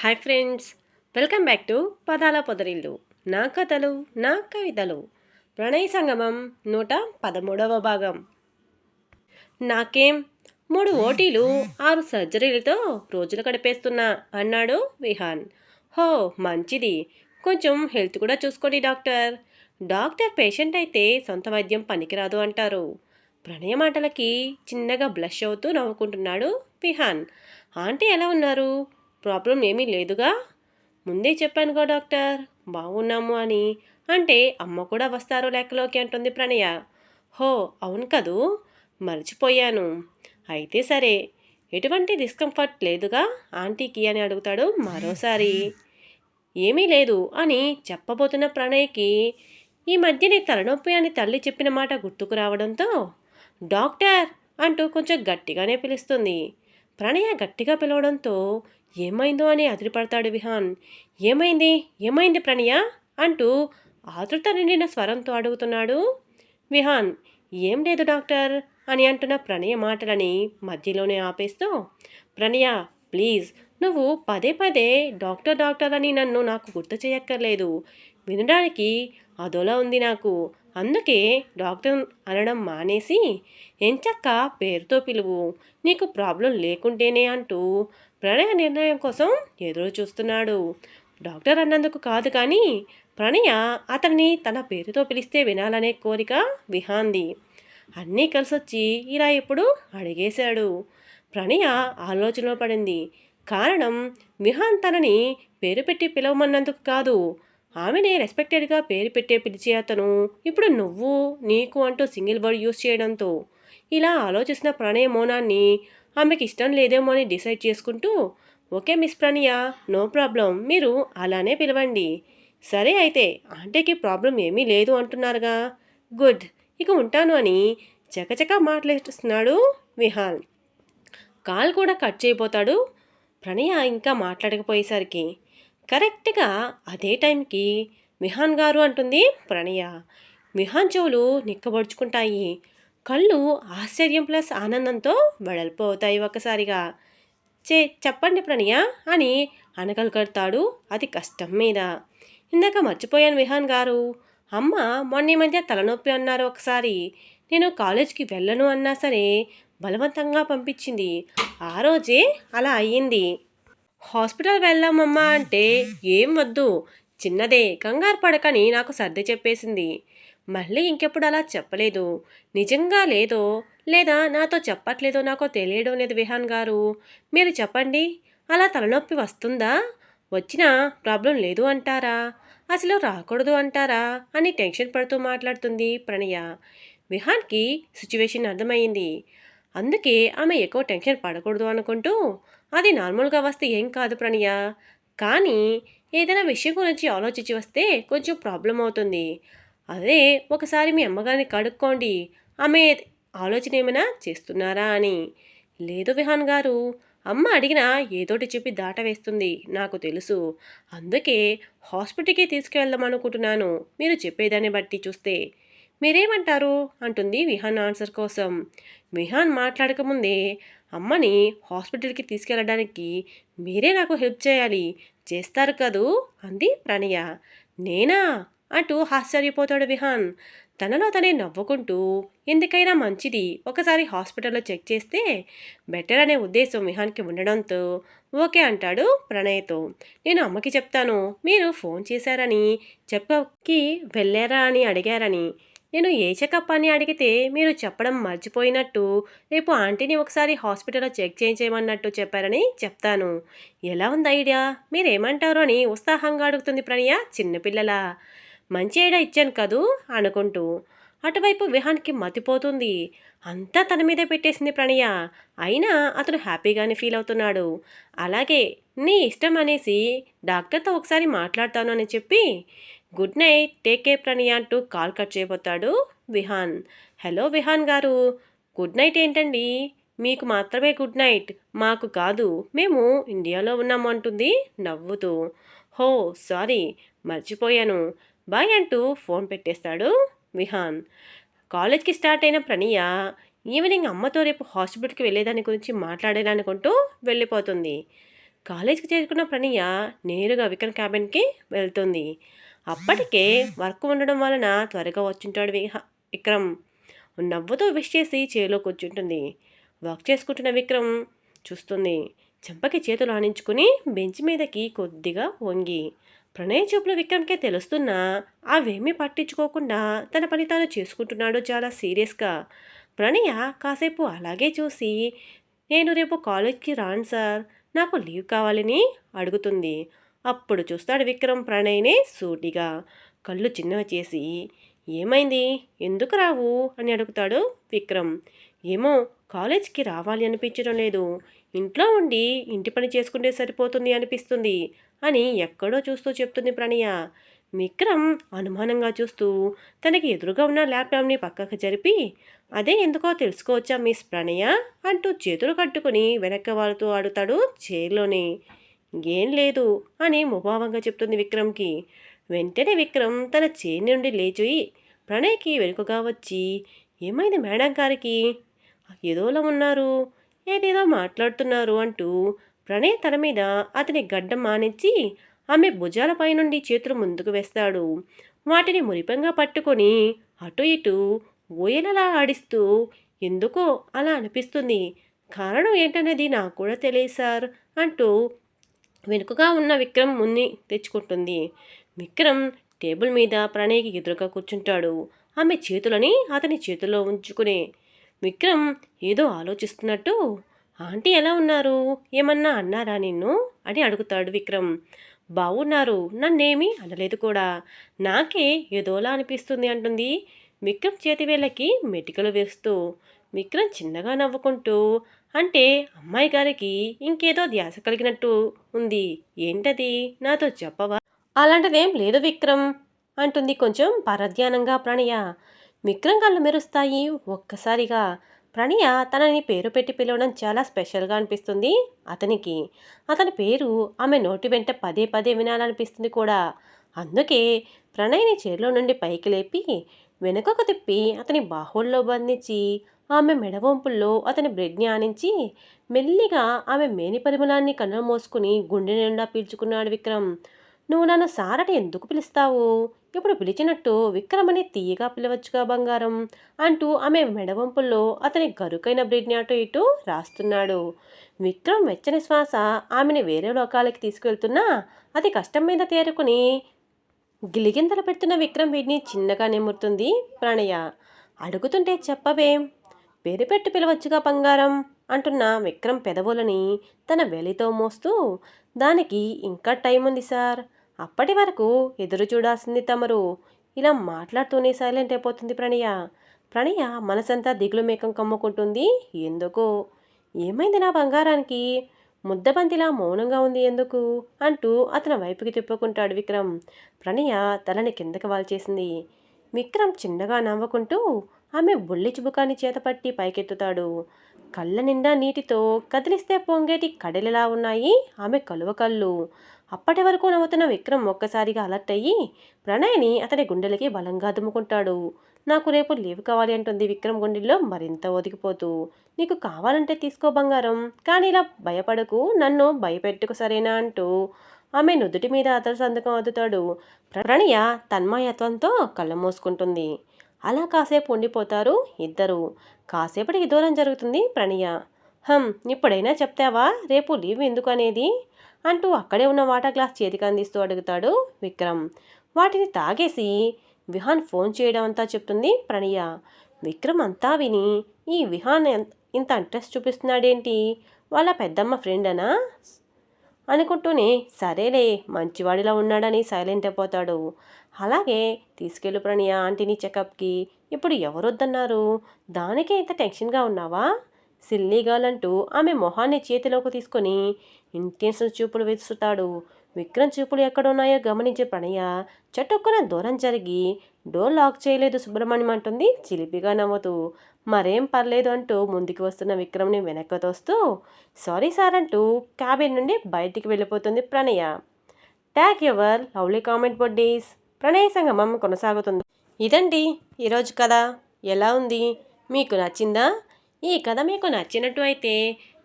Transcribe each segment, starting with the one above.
Hi friends welcome back to పదాల పొదరిల్లు. నా కథలు నా కవితలు. ప్రణయ సంగమం నూట పదమూడవ భాగం. నాకేం మూడు ఓటీలు ఆరు సర్జరీలతో రోజులు గడిపేస్తున్నా అన్నాడు విహాన్. హో మంచిది. కొంచెం హెల్త్ కూడా చూసుకోండి డాక్టర్. డాక్టర్ పేషెంట్ అయితే సొంత వైద్యం పనికిరాదు అంటారు. ప్రణయ మాటలకి చిన్నగా బ్లష్ అవుతూ నవ్వుకుంటున్నాడు విహాన్. ఆంటీ ఎలా ఉన్నారు? ప్రాబ్లం ఏమీ లేదుగా? ముందే చెప్పానుగా డాక్టర్. బాగున్నాము అని. అంటే అమ్మ కూడా వస్తారు లెక్కలోకి అంటుంది ప్రణయ. హో అవును కదూ? మర్చిపోయాను. అయితే సరే. ఎటువంటి డిస్కంఫర్ట్ లేదుగా? ఆంటీకి అని అడుగుతాడు మరోసారి. ఏమీ లేదు అని చెప్పబోతున్న ప్రణయ్కి ఈ మధ్యనే తలనొప్పి అని తల్లి చెప్పిన మాట గుర్తుకు రావడంతో డాక్టర్ అంటూ కొంచెం గట్టిగానే పిలుస్తుంది. ప్రణయ గట్టిగా పిలవడంతో ఏమైందో అని అదిరిపడతాడు విహాన్. ఏమైంది? ఏమైంది ప్రణయ అంటూ ఆతృత నిండిన స్వరంతో అడుగుతున్నాడు. విహాన్ ఏం లేదు డాక్టర్ అని అంటున్న ప్రణయ మాటలని మధ్యలోనే ఆపేస్తూ ప్రణయ ప్లీజ్ నువ్వు పదే పదే డాక్టర్ డాక్టర్ అని నన్ను నాకు గుర్తు చేయక్కర్లేదు. వినడానికి అదోలా ఉంది నాకు. అందుకే డాక్టర్ అనడం మానేసి ఎంచక్క పేరుతో పిలువు. నీకు ప్రాబ్లం లేకుంటేనే అంటూ ప్రణయ నిర్ణయం కోసం ఎదురు చూస్తున్నాడు. డాక్టర్ అన్నందుకు కాదు కానీ ప్రణయ అతన్ని తన పేరుతో పిలిస్తే వినాలనే కోరిక విహాంది. అన్నీ కలిసొచ్చి ఇలా ఎప్పుడు అడిగేశాడు. ప్రణయ ఆలోచనలో పడింది. కారణం విహాన్ తనని పేరు పెట్టి పిలవమన్నందుకు కాదు. ఆమెనే రెస్పెక్టెడ్గా పేరు పెట్టే పిలిచే అతను ఇప్పుడు నువ్వు నీకు అంటూ సింగిల్ వర్డ్ యూస్ చేయడంతో ఇలా ఆలోచిస్తున్న ప్రణయ మౌనాన్ని ఆమెకి ఇష్టం లేదేమో అని డిసైడ్ చేసుకుంటూ okay miss Pranaya no problem మీరు అలానే పిలవండి. సరే అయితే ఆంటీకి ప్రాబ్లం ఏమీ లేదు అంటున్నారుగా. గుడ్ ఇక ఉంటాను అని చకచక మాట్లాడుతున్నాడు విహాన్ కాల్ కూడా కట్ చేయబోతాడు. ప్రణయ ఇంకా మాట్లాడకపోయేసరికి కరెక్ట్గా అదే టైంకి విహాన్ గారు అంటుంది ప్రణయ విహాన్ చెవులు నిక్కబడుచుకుంటాయి. కళ్ళు ఆశ్చర్యం ప్లస్ ఆనందంతో వెడల్పు అవుతాయి ఒక్కసారిగా. చే చెప్పండి ప్రణయ అని అనగలగడతాడు అది కష్టం మీద. ఇందాక మర్చిపోయాను విహాన్ గారు. అమ్మ మొన్న ఈ మధ్య తలనొప్పి అన్నారు ఒకసారి. నేను కాలేజ్కి వెళ్ళను అన్నా సరే బలవంతంగా పంపించింది. ఆ రోజే అలా అయ్యింది. హాస్పిటల్ వెళ్దామమ్మా అంటే ఏం వద్దు. చిన్నదే కంగారు పడకని నాకు సర్ది చెప్పేసింది. మళ్ళీ ఇంకెప్పుడు అలా చెప్పలేదు. నిజంగా లేదో లేదా నాతో చెప్పట్లేదో నాకు తెలియడం లేదు విహాన్ గారు. మీరు చెప్పండి. అలా తలనొప్పి వస్తుందా? వచ్చినా ప్రాబ్లం లేదు అంటారా? అసలు రాకూడదు అంటారా? అని టెన్షన్ పడుతూ మాట్లాడుతుంది ప్రణయ. విహాన్కి సిచ్యువేషన్ అర్థమైంది అందుకే ఆమె ఎక్కువ టెన్షన్ పడకూడదు అనుకుంటూ అది నార్మల్గా వస్తే ఏం కాదు ప్రణయ. కానీ ఏదైనా విషయం గురించి ఆలోచించి వస్తే కొంచెం ప్రాబ్లం అవుతుంది. అదే ఒకసారి మీ అమ్మగారిని కడుక్కోండి. ఆమె ఆలోచన ఏమైనా చేస్తున్నారా అని. లేదు విహాన్ గారు అమ్మ అడిగినా ఏదోటి చెప్పి దాట వేస్తుంది నాకు తెలుసు. అందుకే హాస్పిటల్కి తీసుకువెళ్దాం అనుకుంటున్నాను. మీరు చెప్పేదాన్ని బట్టి చూస్తే. మీరేమంటారు? అంటుంది విహాన్ ఆన్సర్ కోసం. విహాన్ మాట్లాడకముందే అమ్మని హాస్పిటల్కి తీసుకెళ్ళడానికి మీరే నాకు హెల్ప్ చేయాలి. చేస్తారు కదూ? అంది ప్రణయ. నేనా? అంటూ ఆశ్చర్యపోతాడు విహాన్. తనలో తనే నవ్వుకుంటూ ఎందుకైనా మంచిది. ఒకసారి హాస్పిటల్లో చెక్ చేస్తే బెటర్ అనే ఉద్దేశం విహాన్కి ఉండడంతో ఓకే అంటాడు ప్రణయ్తో. నేను అమ్మకి చెప్తాను. మీరు ఫోన్ చేశారని చెప్పకి వెళ్ళారా అని అడిగారని. నేను ఏ చెకప్ అని అడిగితే మీరు చెప్పడం మర్చిపోయినట్టు రేపు ఆంటీని ఒకసారి హాస్పిటల్లో చెక్ చేయించేయమన్నట్టు చెప్పారని చెప్తాను. ఎలా ఉంది ఐడియా? మీరేమంటారు అని ఉత్సాహంగా అడుగుతుంది ప్రణయ చిన్నపిల్లల. మంచి ఐడియా ఇచ్చాను కదూ? అనుకుంటూ. అటువైపు విహాన్కి మతిపోతుంది. అంతా తన మీదే పెట్టేసింది ప్రణయ. అయినా అతను హ్యాపీగానే ఫీల్ అవుతున్నాడు. అలాగే నీ ఇష్టం అనేసి డాక్టర్తో ఒకసారి మాట్లాడతాను అని చెప్పి good night take care Pranaya అంటూ కాల్ కట్ చేయబోతాడు విహాన్. హలో విహాన్ గారు గుడ్ నైట్ ఏంటండి? మీకు మాత్రమే గుడ్ నైట్ మాకు కాదు మేము ఇండియాలో ఉన్నాము అంటుంది నవ్వుతూ. హో సారీ మర్చిపోయాను. బాయ్ అంటూ ఫోన్ పెట్టేస్తాడు విహాన్. కాలేజ్కి స్టార్ట్ అయిన ప్రణయ ఈవినింగ్ అమ్మతో రేపు హాస్పిటల్కి వెళ్ళేదాని గురించి మాట్లాడేదనుకుంటూ వెళ్ళిపోతుంది. కాలేజ్కి చేరుకున్న ప్రణయ నేరుగా వికన్ క్యాబిన్కి వెళ్తుంది. అప్పటికే వర్క్ ఉండడం వలన త్వరగా వచ్చుంటాడు విహ- విక్రమ్. నవ్వుతో విష్ చేసి చేలో కూర్చుంటుంది. వర్క్ చేసుకుంటున్న విక్రమ్ చూస్తుంది. చెంపకి చేతులు ఆనించుకుని బెంచ్ మీదకి కొద్దిగా వంగి. ప్రణయ చూపులు విక్రమ్కే తెలుస్తున్నా అవేమీ పట్టించుకోకుండా తన పని తాను చేసుకుంటున్నాడు చాలా సీరియస్గా. ప్రణయ కాసేపు అలాగే చూసి నేను రేపు కాలేజ్కి రాను సార్. నాకు లీవ్ కావాలని అడుగుతుంది. అప్పుడు చూస్తాడు విక్రమ్ ప్రణయ్నే సూటిగా. కళ్ళు చిన్నవి చేసి ఏమైంది? ఎందుకు రావు? అని అడుగుతాడు విక్రమ్. ఏమో కాలేజ్కి రావాలి అనిపించడం లేదు. ఇంట్లో ఉండి ఇంటి పని చేసుకుంటే సరిపోతుంది అనిపిస్తుంది అని ఎక్కడో చూస్తూ చెప్తుంది ప్రణయ విక్రమ్ అనుమానంగా చూస్తూ తనకి ఎదురుగా ఉన్న ల్యాప్టాప్ని పక్కకు జరిపి అదే ఎందుకో తెలుసుకోవచ్చా మిస్ ప్రణయ అంటూ చేతులు కట్టుకుని వెనక్కి వాళ్ళతో ఆడుతాడు చైర్లోనే. ఏం లేదు అని ముభావంగా చెప్తుంది విక్రమ్కి. వెంటనే విక్రమ్ తన చైర్ నుండి లేచి ప్రణయ్కి వెనుకగా వచ్చి ఏమైంది మేడం గారికి? ఏదోలా ఉన్నారు? ఏదేదో మాట్లాడుతున్నారు అంటూ ప్రణయ్ తల మీద అతని గడ్డం మానించి ఆమె భుజాలపై నుండి చేతులు ముందుకు వేస్తాడు. వాటిని మురిపంగా పట్టుకొని అటు ఇటు ఓయలలా ఆడిస్తూ ఎందుకో అలా అనిపిస్తుంది? కారణం ఏంటనేది నాకు కూడా తెలియదు సార్ అంటూ వెనుకగా ఉన్న విక్రమ్ మున్ని తెచ్చుకుంటుంది. విక్రమ్ టేబుల్ మీద ప్రణయ్కి ఎదురుగా కూర్చుంటాడు. ఆమె చేతులని అతని చేతుల్లో ఉంచుకునే విక్రమ్ ఏదో ఆలోచిస్తున్నట్టు ఆంటీ ఎలా ఉన్నారు? ఏమన్నా అన్నారా నిన్ను? అని అడుగుతాడు విక్రమ్. బాగున్నారు నన్నేమీ అనలేదు కూడా. నాకే ఏదోలా అనిపిస్తుంది అంటుంది విక్రమ్ చేతివేళ్ళకి మెటికలు వేస్తూ. విక్రమ్ చిన్నగా నవ్వుకుంటూ అంటే అమ్మాయి గారికి ఇంకేదో ధ్యాస కలిగినట్టు ఉంది. ఏంటది? నాతో చెప్పవా? అలాంటిదేం లేదు విక్రమ్ అంటుంది కొంచెం పరధ్యానంగా ప్రణయ. విక్రమ్ కళ్ళు మెరుస్తాయి ఒక్కసారిగా. ప్రణయ తనని పేరు పెట్టి పిలవడం చాలా స్పెషల్గా అనిపిస్తుంది అతనికి. అతని పేరు ఆమె నోటి వెంట పదే పదే వినాలనిపిస్తుంది కూడా. అందుకే ప్రణయ్ని చేరులో నుండి పైకి లేపి వెనుకకు తిప్పి అతని బాహుల్లో బంధించి ఆమె మెడవంపుల్లో అతని ప్రజ్ఞానించి ఆనించి మెల్లిగా ఆమె మేని పరిమళాన్ని కన్ను మోసుకుని గుండె నిండా పీల్చుకున్నాడు విక్రమ్. నువ్వు నన్ను సారట ఎందుకు పిలుస్తావు? ఇప్పుడు పిలిచినట్టు విక్రమని తీయగా పిలవచ్చుగా బంగారం అంటూ ఆమె మెడవంపుల్లో అతని గరుకైన బ్రిడ్ని అటు ఇటు రాస్తున్నాడు. విక్రమ్ వెచ్చని శ్వాస ఆమెని వేరే లోకాలకి తీసుకెళ్తున్నా అది కష్టం మీద తేరుకుని గిలిగింతలు పెడుతున్న విక్రమ్ వీడిని చిన్నగా నెమ్ముతుంది ప్రణయ అడుగుతుంటే చెప్పవేం. పేరు పెట్టి పిలవచ్చుగా బంగారం అంటున్న విక్రమ్ పెదవులని తన వెలితో మోస్తూ దానికి ఇంకా టైం ఉంది సార్. అప్పటి వరకు ఎదురు చూడాల్సింది తమరు. ఇలా మాట్లాడుతూనే సైలెంట్ అయిపోతుంది ప్రణయ. ప్రణయ మనసంతా దిగులు మేకం కమ్ముకుంటుంది. ఎందుకో? ఏమైంది నా బంగారానికి? ముద్దబంతిలా మౌనంగా ఉంది ఎందుకు? అంటూ అతని వైపుకి తిప్పుకుంటాడు విక్రమ్. ప్రణయ తలని కిందకి వాల్చేసింది. విక్రమ్ చిన్నగా నవ్వుకుంటూ ఆమె బుల్లి చుబుకాన్ని చేతపట్టి పైకెత్తుతాడు. కళ్ళ నిండా నీటితో కదిలిస్తే పొంగేటి కడలిలా ఉన్నాయి ఆమె కలువ కళ్ళు. అప్పటి వరకు నవ్వుతున్న విక్రమ్ ఒక్కసారిగా అలర్ట్ అయ్యి ప్రణయ్ని అతని గుండెలకి బలంగా దుమ్ముకుంటాడు. నాకు రేపు లీవ్ కావాలి అంటుంది విక్రమ్ గుండెల్లో మరింత ఒదిగిపోతూ. నీకు కావాలంటే తీసుకో బంగారం కానీ ఇలా భయపడకు నన్ను భయపెట్టుకు సరేనా అంటూ ఆమె నుదుటి మీద అతడు సంతకం అద్దుతాడు. ప్రణయ తన్మయత్వంతో కళ్ళ మూసుకుంటుంది. అలా కాసేపు ఉండిపోతారు ఇద్దరు. కాసేపటికి దూరం జరుగుతుంది ప్రణయ. హమ్ ఇప్పుడైనా చెప్తావా? రేపు లీవ్ ఎందుకు అనేది అంటూ అక్కడే ఉన్న వాటర్ గ్లాస్ చేతికి అందిస్తూ అడుగుతాడు విక్రమ్. వాటిని తాగేసి విహాన్ ఫోన్ చేయడం అంతా చెప్తుంది ప్రణయ. విక్రమ్ అంతా విని ఈ విహాన్ ఇంత ఇంట్రెస్ట్ చూపిస్తున్నాడేంటి? వాళ్ళ పెద్దమ్మ ఫ్రెండ్ అనా అనుకుంటూనే సరేలే మంచివాడిలా ఉన్నాడని సైలెంట్ అయిపోతాడు. అలాగే తీసుకెళ్ళు ప్రణయ ఆంటీని చెకప్కి. ఇప్పుడు ఎవరొద్దన్నారు? దానికే ఇంత టెన్షన్గా ఉన్నావా? సిల్లీగాలంటూ ఆమె మొహాన్ని చేతిలోకి తీసుకొని ఇంటెన్స్ చూపులు వేస్తాడు విక్రమ్ చూపులు ఎక్కడున్నాయో గమనించే ప్రణయ చటుక్కున దూరం జరిగి డోర్ లాక్ చేయలేదు సుబ్రహ్మణ్యం అంటుంది. చిలిపిగా నవ్వుతూ మరేం పర్లేదు అంటూ ముందుకు వస్తున్న విక్రమ్ని వెనక్కి తోస్తూ సారీ సార్ అంటూ క్యాబిన్ నుండి బయటికి వెళ్ళిపోతుంది Pranaya. Tag your lovely comment buddies Pranaya సంగమం కొనసాగుతుంది. ఇదండి ఈరోజు కథ. ఎలా ఉంది? మీకు నచ్చిందా? ఈ కథ మీకు నచ్చినట్టు అయితే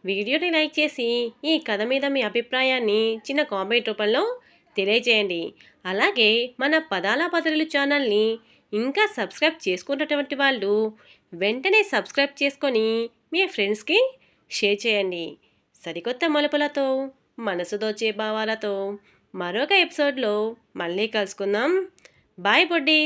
వీడియోని లైక్ చేసి ఈ కథ మీద మీ అభిప్రాయాన్ని చిన్న కామెంట్ రూపంలో తెలియజేయండి అలాగే మన పదాల పదరులు ఛానల్ని ఇంకా సబ్స్క్రైబ్ చేసుకున్నటువంటి వాళ్ళు వెంటనే సబ్స్క్రైబ్ చేసుకొని మీ ఫ్రెండ్స్కి షేర్ చేయండి. సరికొత్త మలుపులతో మనసు దోచే భావాలతో మరొక ఎపిసోడ్లో మళ్ళీ కలుసుకుందాం. బాయ్ బొడ్డీ